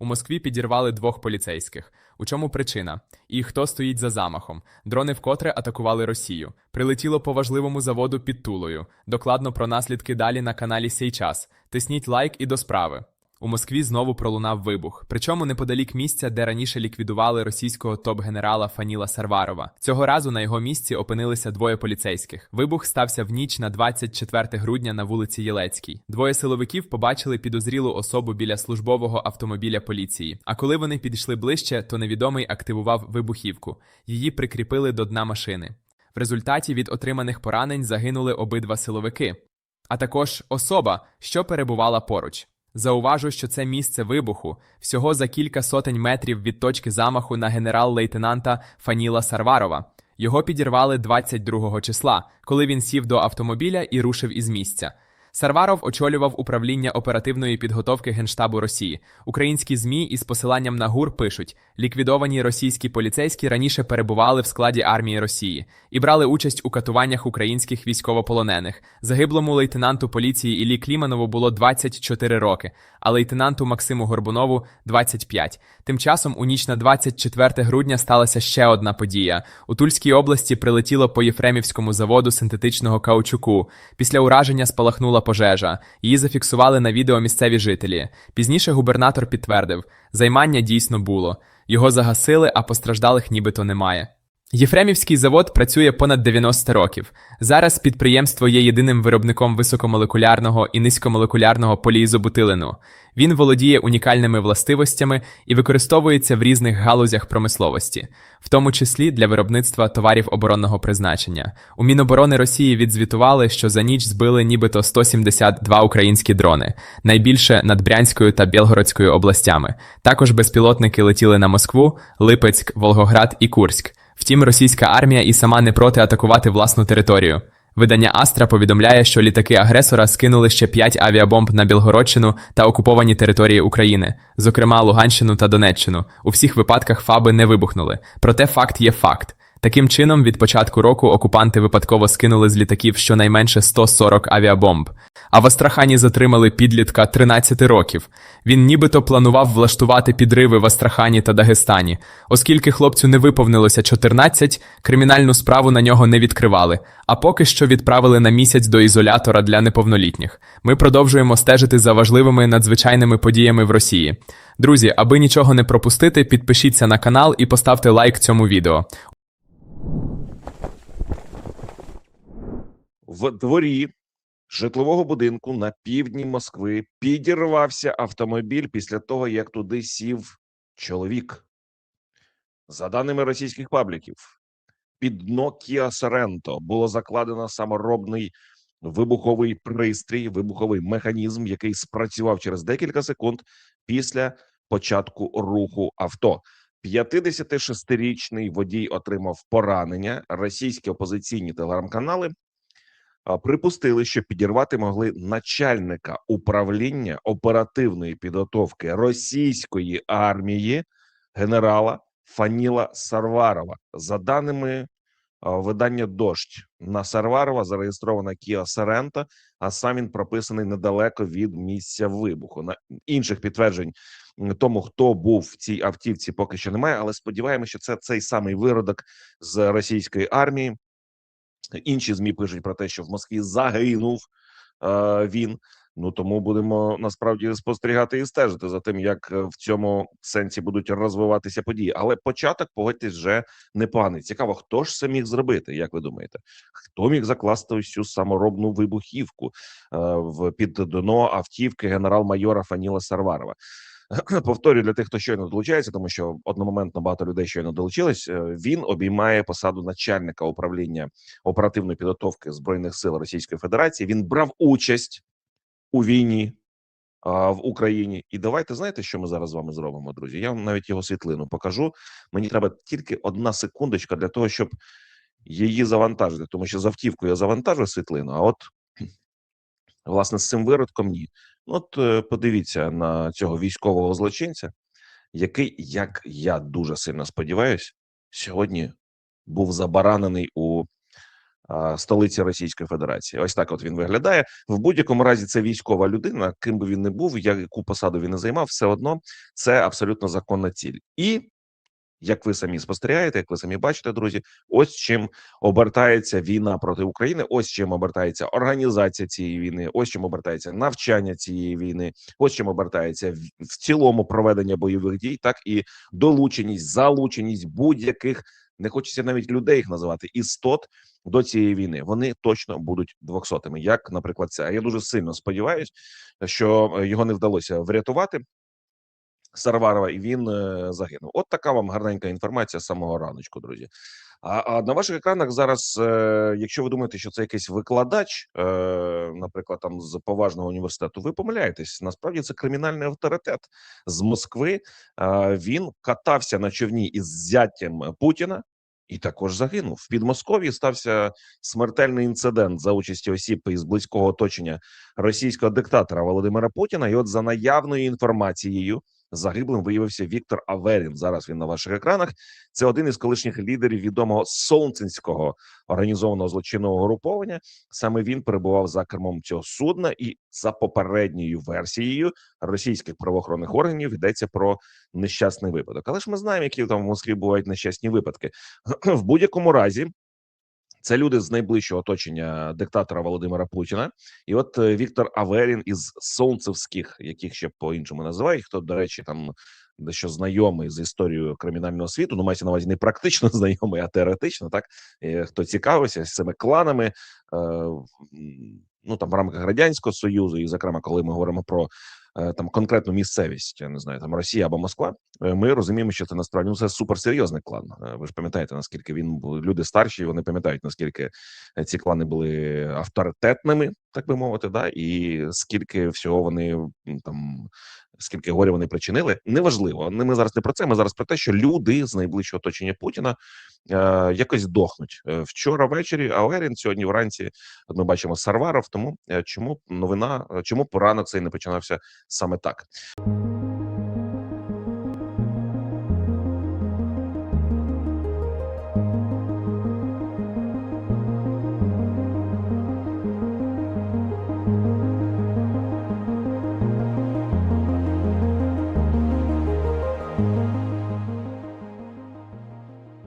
У Москві підірвали двох поліцейських. У чому причина? І хто стоїть за замахом? Дрони вкотре атакували Росію. Прилетіло по важливому заводу під Тулою. Докладно про наслідки далі на каналі Сейчас. Тисніть лайк і до справи. У Москві знову пролунав вибух. Причому неподалік місця, де раніше ліквідували російського топ-генерала Фаніла Сарварова. Цього разу на його місці опинилися двоє поліцейських. Вибух стався в ніч на 24 грудня на вулиці Єлецькій. Двоє силовиків побачили підозрілу особу біля службового автомобіля поліції. А коли вони підійшли ближче, то невідомий активував вибухівку. Її прикріпили до дна машини. В результаті від отриманих поранень загинули обидва силовики, а також особа, що перебувала поруч. Зауважу, що це місце вибуху всього за кілька сотень метрів від точки замаху на генерал-лейтенанта Фаніла Сарварова. Його підірвали 22 числа, коли він сів до автомобіля і рушив із місця. Сарваров очолював управління оперативної підготовки Генштабу Росії. Українські ЗМІ із посиланням на ГУР пишуть: ліквідовані російські поліцейські раніше перебували в складі армії Росії і брали участь у катуваннях українських військовополонених. Загиблому лейтенанту поліції Іллі Кліманову було 24 роки, а лейтенанту Максиму Горбунову 25. Тим часом у ніч на 24 грудня сталася ще одна подія. У Тульській області прилетіло по Єфремівському заводу синтетичного каучуку. Після ураження спалахнула пожежа. Її зафіксували на відео місцеві жителі. Пізніше губернатор підтвердив, займання дійсно було. Його загасили, а постраждалих нібито немає. Єфремівський завод працює понад 90 років. Зараз підприємство є єдиним виробником високомолекулярного і низькомолекулярного поліізобутилину. Він володіє унікальними властивостями і використовується в різних галузях промисловості, в тому числі для виробництва товарів оборонного призначення. У Міноборони Росії відзвітували, що за ніч збили нібито 172 українські дрони, найбільше над Брянською та Білгородською областями. Також безпілотники летіли на Москву, Липецьк, Волгоград і Курськ. Втім, російська армія і сама не проти атакувати власну територію. Видання Астра повідомляє, що літаки агресора скинули ще 5 авіабомб на Білгородщину та окуповані території України, зокрема Луганщину та Донеччину. У всіх випадках ФАБи не вибухнули. Проте факт є факт. Таким чином, від початку року окупанти випадково скинули з літаків щонайменше 140 авіабомб. А в Астрахані затримали підлітка 13 років. Він нібито планував влаштувати підриви в Астрахані та Дагестані. Оскільки хлопцю не виповнилося 14, кримінальну справу на нього не відкривали, а поки що відправили на місяць до ізолятора для неповнолітніх. Ми продовжуємо стежити за важливими надзвичайними подіями в Росії. Друзі, аби нічого не пропустити, підпишіться на канал і поставте лайк цьому відео. В дворі житлового будинку на півдні Москви підірвався автомобіль після того, як туди сів чоловік. За даними російських пабліків, під дно Kia Sorento було закладено саморобний вибуховий пристрій, вибуховий механізм, який спрацював через декілька секунд після початку руху авто. 56-річний водій отримав поранення. Російські опозиційні телеграм-канали припустили, що підірвати могли начальника управління оперативної підготовки російської армії генерала Фаніла Сарварова. За даними видання Дощ на Сарварова зареєстрована Kia Sorento, а сам він прописаний недалеко від місця вибуху. На інших підтверджень тому, хто був в цій автівці, поки що немає. Але сподіваємося, що це цей самий виродок з російської армії. Інші змі пишуть про те, що в Москві загинув е, він. Ну тому будемо насправді спостерігати і стежити за тим, як е, в цьому сенсі будуть розвиватися події. Але початок погодьтесь вже непоганий. Цікаво, хто ж це міг зробити? Як ви думаєте, хто міг закласти ось цю саморобну вибухівку е, в під дно автівки генерал-майора Фаніла Сарварова? Повторюю для тих, хто щойно долучається, тому що одномоментно багато людей щойно долучились. е, Він обіймає посаду начальника управління оперативної підготовки збройних сил Російської Федерації. Він брав участь у війні а, в Україні. І давайте знаєте, що ми зараз з вами зробимо, друзі. Я вам навіть його світлину покажу. Мені треба тільки одна секундочка для того, щоб її завантажити, тому що з я завантажу світлину. А от власне з цим виродком ні. От е, подивіться на цього військового злочинця, який, як я дуже сильно сподіваюся, сьогодні був забаранений у а, столиці Російської Федерації. Ось так от він виглядає. В будь-якому разі це військова людина, ким би він не був, яку посаду він не займав, все одно це абсолютно законна ціль. І як ви самі спостерігаєте, як ви самі бачите, друзі, ось чим обертається війна проти України. Ось чим обертається організація цієї війни. Ось чим обертається навчання цієї війни. Ось чим обертається в, цілому проведення бойових дій, так і долученість, залученість будь-яких не хочеться навіть людей їх називати істот до цієї війни. Вони точно будуть двохсотими. Як, наприклад, це. Я дуже сильно сподіваюся, що е, його не вдалося врятувати. Сарварова, і він е, загинув. От така вам гарненька інформація з самого раночку, друзі. А, а на ваших екранах зараз, е, якщо ви думаєте, що це якийсь викладач, е, наприклад, там з поважного університету, ви помиляєтесь. Насправді це кримінальний авторитет з Москви. Е, він катався на човні із зяттям Путіна. І також загинув в Підмосков'ї. Стався смертельний інцидент за участі осіб із близького оточення російського диктатора Володимира Путіна. І от за наявною інформацією загиблим виявився Віктор Аверін. Зараз він на ваших екранах. Це один із колишніх лідерів відомого Солнцинського організованого злочинного груповання. Саме він перебував за кермом цього судна, і за попередньою версією російських правоохоронних органів йдеться про нещасний випадок. Але ж ми знаємо, які там в Москві бувають нещасні випадки. В будь-якому разі. Це люди з найближчого оточення диктатора Володимира Путіна, і от е, Віктор Аверін із Солнцевських, яких ще по іншому називають, хто до речі, там дещо знайомий з історією кримінального світу. Ну мається на увазі не практично знайомий, а теоретично. Так хто цікавився з цими кланами, е, ну там в рамках радянського союзу, і зокрема, коли ми говоримо про там конкретну місцевість, я не знаю, там Росія або Москва. е, Ми розуміємо, що це насправді ну, це суперсерйозний клан. Е, Ви ж пам'ятаєте, наскільки він був люди старші, вони пам'ятають наскільки ці клани були авторитетними, так би мовити, да і скільки всього вони там. Скільки горя вони причинили, неважливо. Не ми зараз не про це. Ми зараз про те, що люди з найближчого оточення Путіна е, якось дохнуть Е, вчора ввечері. Аверін сьогодні вранці. Ми бачимо Сарваров. Тому е, чому новина, е, чому поранок цей не починався саме так?